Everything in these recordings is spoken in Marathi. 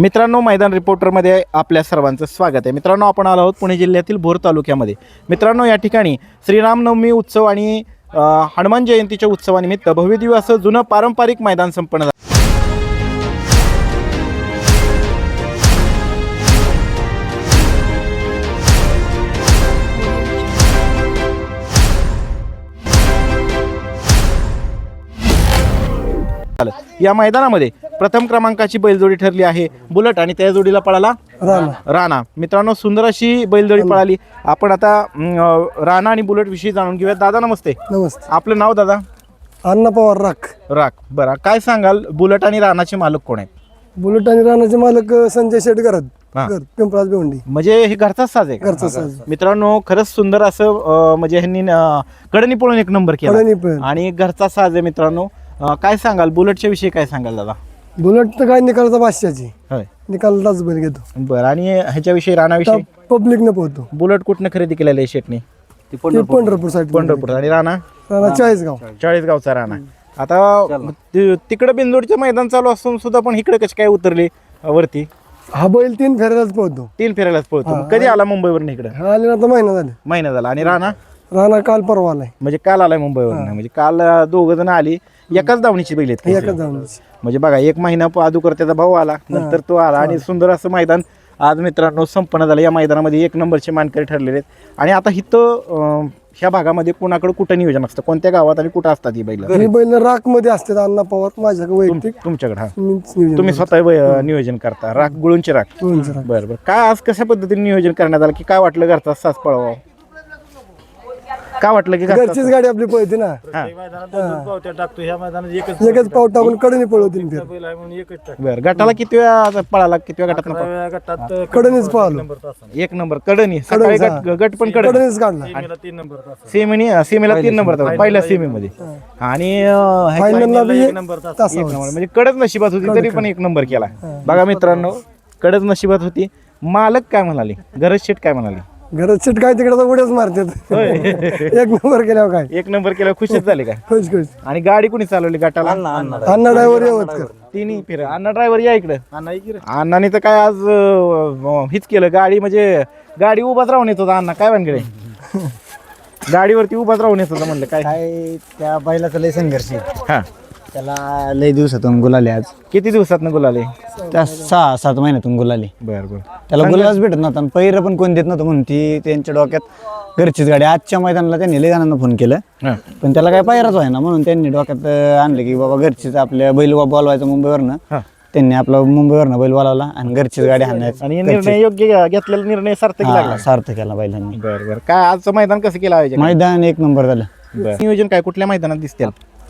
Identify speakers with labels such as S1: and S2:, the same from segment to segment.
S1: मित्रांनो मैदान रिपोर्टरमध्ये आपल्या सर्वांचं स्वागत आहे. मित्रांनो आपण आलो आहोत पुणे जिल्ह्यातील भोर तालुक्यामध्ये. मित्रांनो या ठिकाणी श्रीरामनवमी उत्सव आणि हनुमान जयंतीच्या उत्सवानिमित्त भव्यदिव्य असं जुनं पारंपरिक मैदान संपन्न झालं. या मैदानामध्ये प्रथम क्रमांकाची बैलजोडी ठरली आहे. बुलट आणि त्या जोडीला पळाला
S2: राणा.
S1: राणा. मित्रांनो सुंदर अशी बैलजोडी पळाली. आपण आता राणा आणि बुलट विषयी जाणून घेऊया दादा नमस्ते.
S2: नमस्ते.
S1: आपलं नाव दादा?
S2: अण्णा पवार राख.
S1: राख. बरं काय सांगाल? बुलट आणि राणाचे मालक कोण आहेत?
S2: बुलेट आणि राणाचे मालक संजय शेट करत
S1: हा.
S2: घर पिंपळाज भिवंडी.
S1: म्हणजे हे घरचाच साज आहे?
S2: घरचा साज.
S1: मित्रांनो खरंच सुंदर असं म्हणजे ह्यांनी कडनी पळून एक नंबर केला. आणि घरचा साज आहे मित्रांनो. अं, काय सांगाल? बुलेटच्या विषयी काय सांगाल दादा?
S2: बुलेट तर काय निकालचा बादशाची
S1: होय.
S2: निकाललाच बैल घेतो.
S1: बरं आणि ह्याच्याविषयी राणाविषयी
S2: पब्लिक न पोहतो.
S1: बुलेट कुठनं खरेदी केलेलं आहे शेटने?
S2: ते पंढरपूर साईड
S1: पंढरपूर आणि राणा?
S2: चाळीसगाव.
S1: चाळीस गावचा राणा आता ति- तिकडं बिंदोडचं मैदान चालू असून सुद्धा पण इकडे कशी काय उतरले अं, वरती?
S2: हा बैल तीन फेऱ्यालाच पोहतो.
S1: तीन फेरायलाच पळतो मग कधी आला मुंबईवरून इकडं?
S2: हा आले ना आता महिना झाले.
S1: महिना झाला. आणि राणा?
S2: राणा काल परवा आलाय.
S1: म्हणजे काल आलाय मुंबईवरून. म्हणजे काल दोघ जण आली एकाच धावणीची बैल आहेत
S2: एकच. जाऊन
S1: म्हणजे बघा एक महिना अगोदर त्याचा भाऊ आला नंतर तो आला आणि सुंदर असं मैदान आज मित्रांनो संपन्न झालं. या मैदानामध्ये एक नंबरचे मानकरी ठरलेले आहेत. आणि आता इथं ह्या भागामध्ये कोणाकडे कुठं नियोजन असतं? कोणत्या गावात आणि कुठं असतात ही बैल?
S2: ही बैल राखमध्ये असतात अण्णा पवार माझ्याकडे वैयक्तिक.
S1: तुमच्याकडे हा. तुम्ही स्वतः वय- नियोजन करता. राख गुळूंची राख. बरं बरं. काय आज कशा पद्धतीने नियोजन करण्यात आलं? की काय वाटलं घरचा सास पळवा काय वाटलं की घरचा
S2: घरचीच गाडी आपली पळते ना.
S1: हा.
S3: टाकतो ह्या मैदानात एकच
S2: एकच पाव टाकून कडनी पळवतील फेर.
S3: बैल आहे म्हणून एकच टाकतो.
S1: बरं गटाला किती वेळा पळाला किती वेळा गटात
S3: या गटात
S2: कडनीच पळालो.
S1: एक नंबर कडनी सकाळी गट गट पण कडनी.
S2: कडनीच काढला.
S3: कडनीला तीन नंबर तास
S1: सेमीनी सेमीला तीन नंबर होता, पहिल्या सेमीमध्ये. आणि अं, ह्या-
S2: फायनलला बी
S3: एक नंबर तास
S2: तास
S1: एक नंबर. म्हणजे कडच नशिबात होती तरी पण एक नंबर केला. बघा मित्रांनो कडच नशिबात होती. मालक काय म्हणाले? गरज शेट काय म्हणाले?
S2: घरात सीट काय तिकडे उड्याच मारतात. एक नंबर केल्यावर काय?
S1: एक नंबर केला खुशीच झाले का?
S2: खुश खुश.
S1: आणि गाडी कुणी चालवली गटाला?
S2: अण्णा ड्रायव्हर येवत कर
S1: तिन्ही फिर. अण्णा ड्रायव्हर या इकडं. अण्णाने तर काय आज अं, हीच केलं. गाडी म्हणजे गाडी उभाच राहून येत होता अण्णा. काय भानगडे? गाडीवरती उभाच राहून येत होता म्हणलं काय?
S4: काय त्या बैलाचा लय संघर्ष आहे.
S1: हा.
S4: त्याला लय दिवसातून गुलाले आज.
S1: किती दिवसात गुलाले?
S4: त्या सहा सात महिन्यातून गुलाले.
S1: बर बर.
S4: त्याला गुलालच भेटत नव्हता आणि पहिरं पण कोण देत नव्हतं म्हणून ती त्यांच्या डोक्यात घरचीच गाडी. आजच्या मैदानाला त्यांनी लय जणांना फोन केलं. पण त्याला काय पायराच व्हाय ना म्हणून त्यांनी डोक्यात आणलं की बाबा घरचीच आपल्या बैल बोलवायचं मुंबईवरनं. त्यांनी आपला मुंबईवरनं बैल बोलावला आणि घरचीच गाडी हाणायचं
S1: आणि निर्णय योग्य घेतलेला निर्णय सार्थक लागला.
S4: हा, सार्थ केला बैलांनी.
S1: बर बर. काय आजचं मैदान कसं केलं
S4: मैदान एक नंबर झालं.
S1: नियोजन काय? कुठल्या मैदानात दिसतील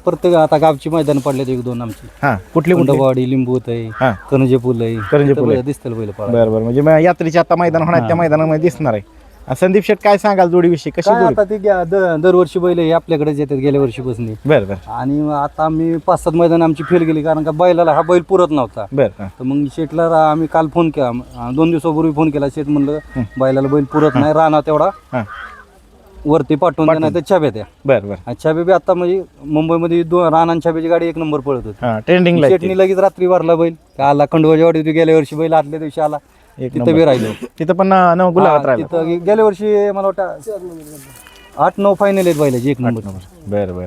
S5: प्रत्येक आता गावची मैदान पडले एक दोन आमची.
S1: हा. कुठली कुठली?
S5: कुंडवाडी लिंबूत आहे करंजे पूल आहे
S1: करंजे पूल आहे.
S5: दिसतील बैल पळा
S1: बर बर. म्हणजे मग यात्रेचे आता मैदान होणार त्या मैदानामध्ये दिसणार आहे. आणि संदीप शेठ काय सांगाल जोडीविषयी? कशी
S5: काय
S1: जोडी?
S5: आता ते द- दरवर्षी बैल हे आपल्याकडेच येतात गेल्या वर्षीपासून.
S1: बर बर.
S5: आणि मग आता आम्ही पाच सात मैदान आमची फेल गेली कारण का बैलाला हा बैल पुरत नव्हता.
S1: बर हा.
S5: तर मग शेटला रा- आम्ही काल फोन केला. अं, दोन दिवसापूर्वी फोन केला. शेट म्हणलं बैलाला बैल पुरत नाही राणा तेवढा.
S1: हा.
S5: वरती पाठवून नाही तर छाब्या द्या.
S1: बर बर.
S5: आणि छाबे बी आता म्हणजे मुंबईमध्ये दोन आणि छाब्याची गाडी एक नंबर पळत होती.
S1: हा ट्रेंडिंगला
S5: शेटनी लगेच रात्री भरला बैल. का आला खंडोबाच्या वाडी होती गेल्या वर्षी बैल आदल्या दिवशी आला.
S1: एक
S5: तिथं बी राहिलो.
S1: तिथं पण अं, नऊ गुलाबात
S5: हा,
S1: राहिला.
S5: तिथं गे- गेल्या वर्षी मला वाटतं आठ नऊ फायनल आहेत बैलाची एक नंबर.
S1: बर बर.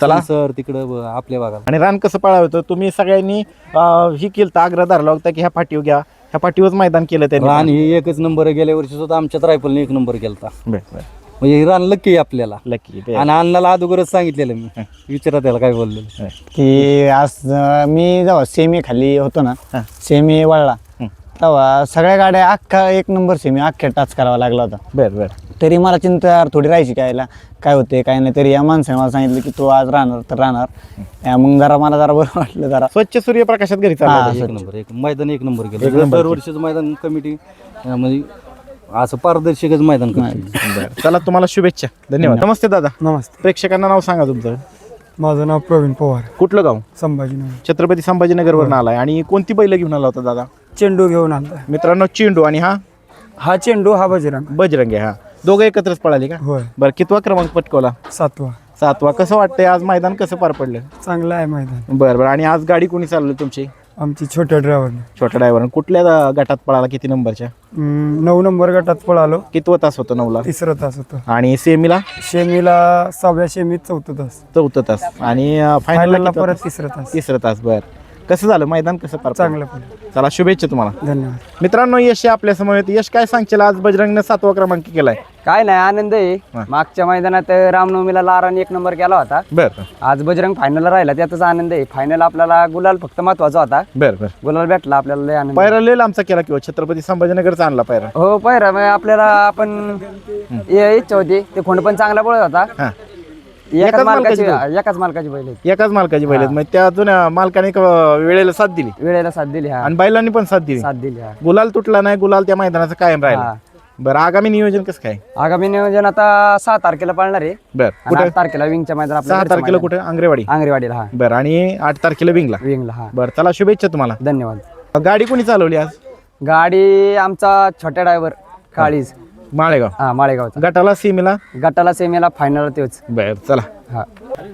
S1: चला.
S5: सर तिकडं ब- आपल्या भागाला
S1: आणि रान कसं पळावं होतं तुम्ही सगळ्यांनी अं, ही केलं आग्रह धरला होता की ह्या पाठीव घ्या. ह्या पाठीवरच मैदान केलं त्यांनी.
S5: रान ही एकच नंबर गेल्या वर्षी सुद्धा आमच्याच रायफलने एक नंबर केलता.
S1: बर बर.
S5: म्हणजे ही रान आहे आपल्याला.
S1: लकी
S5: आणि अण्णाला अगोदरच सांगितलेलं मी. विचारा त्याला काय बोललेलं.
S4: की आज अं, मी जेव्हा सेमी खाली होतो ना
S1: हा.
S4: सेमी वळला. तेव्हा सगळ्या गाड्या अख्खा एक नंबर सेमी अख्ख्या टाच करावा लागला होता.
S1: बर बर.
S4: तरी मला चिंता यार थोडी राहायची कायला काय होते काय नाही. तरी या माणसाने मला सांगितलं की तू आज राहणार तर राहणार. या मग जरा मला जरा बरं वाटलं जरा.
S1: स्वच्छ सूर्यप्रकाशात घरी चाललं
S5: एक नंबर एक मैदान एक नंबर केलं. दरवर्षीच मैदान कमिटी म्हणजे असं पारदर्शकच मैदान करते
S1: बरं. चला तुम्हाला शुभेच्छा. धन्यवाद. नमस्ते दादा.
S2: नमस्ते.
S1: प्रेक्षकांना नाव सांगा तुमचं.
S2: माझं नाव प्रवीण पवार.
S1: कुठलं गाव?
S2: संभाजीनगर.
S1: छत्रपती संभाजीनगरवरून आलाय. आणि कोणती बैल घेऊन आला होता दादा?
S2: चेंडू घेऊन आला.
S1: मित्रांनो चेंडू. आणि हा?
S2: हा चेंडू हा बजरंग.
S1: बजरंग आहे हा. दोघं एकत्रच पळाले का?
S2: होय.
S1: बरं कितवा क्रमांक पटकवला?
S2: सातवा.
S1: सातवा. कसं वाटतंय? आज मैदान कसं पार पडलं?
S2: चांगला आहे मैदान.
S1: बरं बरं. आणि आज गाडी कोणी चालवली तुमची?
S2: आमची छोट्या ड्रायव्हर
S1: छोट्या ड्रायव्हर कुठल्या गटात पळाला? किती नंबरच्या?
S2: नऊ नंबर गटात पळालो.
S1: कितवं तास होतं नऊला?
S2: तिसरं तास होतं.
S1: आणि सेमीला?
S2: शेमीला सहाव्या शेमीत चौथं तास.
S1: चौथं तास. आणि
S2: फायनलला
S1: फायनलला
S2: परत तिसरं तास.
S1: तिसरं तास बर. कसं झालं? मैदान कसं पार पडलं?
S2: चांगलं पण.
S1: चला शुभेच्छा तुम्हाला.
S2: धन्यवाद.
S1: मित्रांनो यश आपल्यासमोर येतं. यश काय सांगशील? आज बजरंगनं सातवा क्रमांक केलाय.
S6: काय नाही आनंद आहे.
S1: हा.
S6: मागच्या मैदानात रामनवमीला लाराने एक नंबर केला होता.
S1: बर.
S6: आज बजरंग फायनलला राहिला त्याचाच आनंद आहे. फायनल आपल्याला गुलाल फक्त महत्त्वाचा होता.
S1: बर बर.
S6: गुलाल भेटला आपल्याला लय आनंद
S1: पायरा लय आमचा केला किंवा छत्रपती संभाजीनगरचा आणला पायरा.
S6: हो पहिरा मग आपल्याला आपण ये इच्छा होती. ते खोंड पण चांगला पळत होता.
S1: हा.
S6: एकाच मालकाची
S1: मालकाची
S6: एकाच मालकाची बैल आहेत.
S1: एकाच मालकाची बैल आहेत. त्या जुन्या मालकाने वेळेला साथ दिली.
S6: वेळेला साथ दिली हा.
S1: आणि बैलांनी पण साथ दिली.
S6: साथ दिली हा.
S1: गुलाल तुटला नाही गुलाल त्या मैदानाचं कायम राहिला.
S6: हा.
S1: बरं आगामी नियोजन कसं काय?
S6: आगामी नियोजन आता सहा तारखेला पाळणार आहे.
S1: बर
S6: आणि
S1: कुठे?
S6: आठ तारखेला विंगच्या मैदान
S1: सहा तारखेला कुठे? आंग्रेवाडी
S6: आंगरेवाडीला हा.
S1: बरं आणि आठ तारखेला विंगला.
S6: विंगला हा.
S1: बरं चला शुभेच्छा तुम्हाला.
S6: धन्यवाद.
S1: गाडी कोणी चालवली आज?
S6: गाडी आमचा छोट्या ड्रायव्हर काळीज.
S1: माळेगाव?
S6: हा माळेगावचा.
S1: गटाला सीमेला?
S6: गटाला सेमीला फायनल तेच.
S1: बर चला.
S6: हा.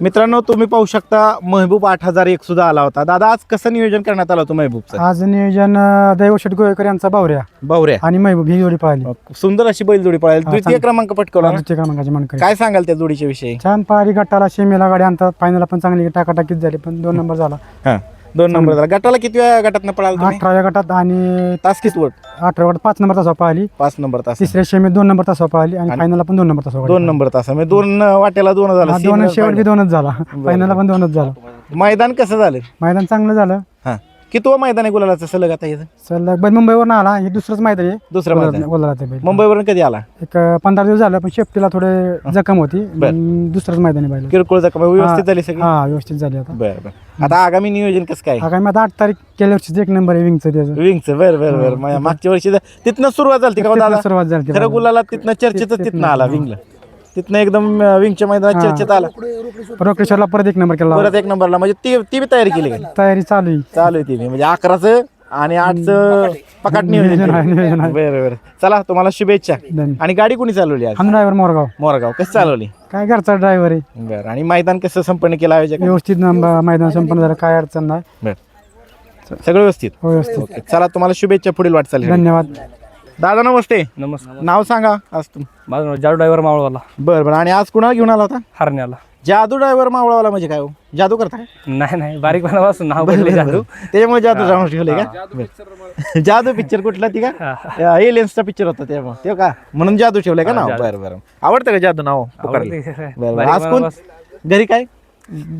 S1: मित्रांनो तुम्ही पाहू शकता महबूब आठ हजार एक सुद्धा आला होता. दादा आज कसं नियोजन करण्यात आलं होतं महबूबचं?
S2: आज नियोजन दैवशेठ गोयकर यांचा बावऱ्या.
S1: बावऱ्या?
S2: आणि महबूब ही जोडी पाहिली
S1: सुंदर अशी बैलजोडी पळाली. द्वितीय क्रमांक पटकवला ना?
S2: द्वितीय क्रमांकाची मानकरी.
S1: काय सांगाल त्या जोडीच्या विषयी?
S2: छान पाहिली गटाला शेमीला गाडी आणतात. फायनलला पण चांगली टाकाटाकीच झाली पण दोन नंबर झाला.
S1: हा. दोन नंबर झाला. गटाला किती वेळा गटात पळाला तुम्ही?
S2: अठराव्या गटात आणि
S1: तास किती वट
S2: अठराव्या गटात पाच नंबर तासा पाहिली
S1: पाच नंबर तास.
S2: तिसऱ्या शेमीत दोन नंबर तासा पाहिली आणि फायनलला पण दोन नंबर तासा
S1: दोन नंबर तास. म्हणजे दोन वाट्याला दोन झालं.
S2: दोन शेवट दोनच झाला. फायनलला पण दोनच झाला.
S1: मैदान कसं झालं?
S2: मैदान चांगलं झालं.
S1: हा किती मैदान आहे गुलालाचं सलग आता याचं
S2: चल बैल मुंबईवर आला. हे दुसरंच मैदान आहे.
S1: दुसरं मैदान.
S2: बैल.
S1: मुंबईवरून कधी आला?
S2: एक पंधरा दिवस झालं पण शेफ्टीला थोडे जखम होती. मग दुसरंच मैदान आहे बैल
S1: किरकोळ जखम. व्यवस्थित झाली सगळी?
S2: हा व्यवस्थित झाली आता.
S1: बरं बरं. आता आगामी नियोजन कसं काय?
S2: आगामी आता आठ तारीख गेल्या वर्षीच एक नंबर आहे विंगचं त्याचं.
S1: विंगचं. बरं बरं बरं. मागच्या वर्षी तर तिथनं सुरुवात झाली का हो
S2: तिथनं
S1: दादा?
S2: सुरुवात झाली
S1: खरं गुलाला तिथनं चर्चेतच तिथनं आला विंगला. तिथनं एकदम विंगच्या मैदानात चर्चेत आला.
S2: रोकेश्वरला परत एक नंबर केला.
S1: परत एक नंबरला म्हणजे ती ती बी तयारी केली का?
S2: तयारी चालू आहे.
S1: चालू आहे ती बी. म्हणजे अकराचं आणि आठचं पकाट नियोजन
S2: नियोजन आहे,
S1: केलं.
S2: नियोजन आहे.
S1: बरं बरं. चला तुम्हाला शुभेच्छा. आणि गाडी कोणी चालवली आज?
S2: हम ड्रायव्हर मोरगाव.
S1: मोरगाव. कसं चालवली?
S2: काय घरचा ड्रायव्हर आहे.
S1: बरं. आणि मैदान कसं संपन्न केलं आयोजक
S2: व्यवस्थित नंबर मैदान संपन्न झालं. काय अडचण नाही.
S1: बरं. सगळं व्यवस्थित?
S2: हो, व्यवस्थित.
S1: ओके. चला तुम्हाला शुभेच्छा पुढील वाटचाल
S2: धन्यवाद.
S1: दादा नमस्ते.
S3: नमस्कार.
S1: नाव सांगा आज तुम
S3: माझं नाव जाडू ड्रायव्हर मावळवाला.
S1: बरं बरं. आणि आज कुणाला घेऊन आला होता?
S3: हरण्याला.
S1: जादू ड्रायव्हर मावळावाला म्हणजे काय हो? जादू करता
S3: नाही नाही. बारीकपणापासून नाव पडले जादू.
S1: त्याच्यामुळे जादू जाऊन ठेवले का? बरं. जादू पिक्चर कुठला ती का? एलियन्सचा पिक्चर होता तेव्हा. ते का? म्हणून जादू ठेवलंय का नाव? बरं बरं. आवडतं का जादू नाव पुकारलं? बरं बरं. आज कोण? घरी काय?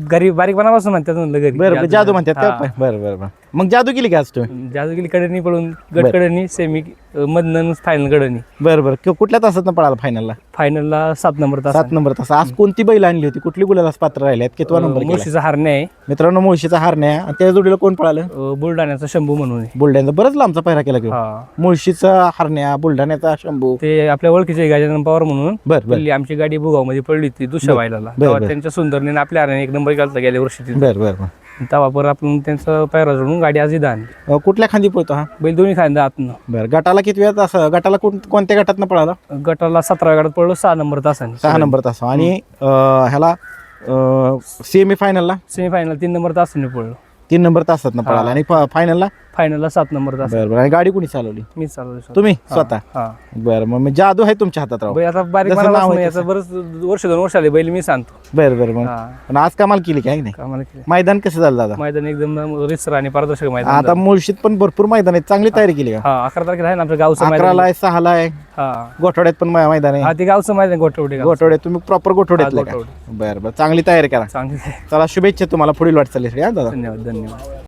S3: घरी बारीकपणापासून म्हणतात म्हणलं घरी
S1: बरं बरं. जादू म्हणतात का? बरं बरं बरं. मग जादू केली का आज तुम्ही?
S3: जादू गेली कडनी पळून गट कडनी सेमी मधनं फायनल कडनी.
S1: बरं बरं. कि- कुठल्या तासात पळाला फायनलला
S3: फायनलला सात नंबर तास
S1: सात नंबर तास. आज कोणती बैल आणली होती? कुठली गुलाला पात्र राहिल्यात? कितवा नंबर?
S3: मुळशीचा हारणे आहे.
S1: मित्रांनो मुळशीचा हार नाही आणि त्या जोडीला कोण पळालं?
S3: अं, बुलढाण्याचा शंभू म्हणून आहे.
S1: बुलढाण्याचा. बरंच लांबचा पहिरा केला किंवा
S3: हा.
S1: मुळशीचा हरण्या बुलढाण्याचा शंभू.
S3: ते आपल्या ओळखीचे गजानन पवार म्हणून
S1: बर बर.
S3: पडली आमची गाडी भुगावमध्ये पडली होती दुसऱ्या तेव्हा त्यांच्या सुंदरने आपल्या हाराने एक नंबर गेल्या वर्षी
S1: बर बर बर.
S3: तेव्हा परत आपण त्यांचं पैरा जोडून गाडी आज इथं आणली
S1: अं, कुठल्या खांदी पळतो हा?
S3: बैल दोन्ही खांदा आतनं.
S1: बर गटाला किती वेळात असं गटाला कोण कोणत्या गटातनं पळाला?
S3: गटाला सतरा गाडात पडलो सहा नंबर तासाने.
S1: सहा नंबर तास. आणि अं, ह्याला सेमी फायनलला
S3: सेमी फायनल तीन नंबर तासाने पडलो
S1: तीन नंबर तासातनं पळाला. आणि फायनलला
S3: फायनलला सात नंबर तास
S1: बरं बरं. आणि गाडी कोणी चालवली?
S3: मी चालू
S1: तुम्ही? स्वतः?
S3: हा.
S1: बरं मग मग जादू आहे तुमच्या हातात राव.
S3: बैल आता बारीक
S1: जसं नाव
S3: मनापासून
S1: आहे
S3: याचं बरंच वर्ष दोन वर्ष आले बैल मी सांगतो.
S1: बरं बरं मग.
S3: हा.
S1: पण आज कमाल केली काय नाही?
S3: कामाला केलं.
S1: मैदान कसं झालं दादा?
S3: मैदान एकदम रिसर आणि पारदर्शक मैदान
S1: आता मुळशीत पण भरपूर मैदान आहेत. चांगली तयारी केली का?
S3: हा अकरा तारखेला आहे ना आपल्या गावचं
S1: अकराला
S3: मैदान
S1: आहे सहाला आहे.
S3: हा.
S1: गोठवड्यात पण मै- मैदान आहे.
S3: हा ते गावचं मैदान गोठवडे गाव
S1: गोठवड्यात तुम्ही प्रॉपर गोठवड्यातलं का
S3: गोठवडे.
S1: बरं बरं. चांगली तयारी करा.
S3: चांगली आहे.
S1: चला शुभेच्छा तुम्हाला पुढील वाटचालीसाठी हा दादा?
S3: धन्यवाद धन्यवाद.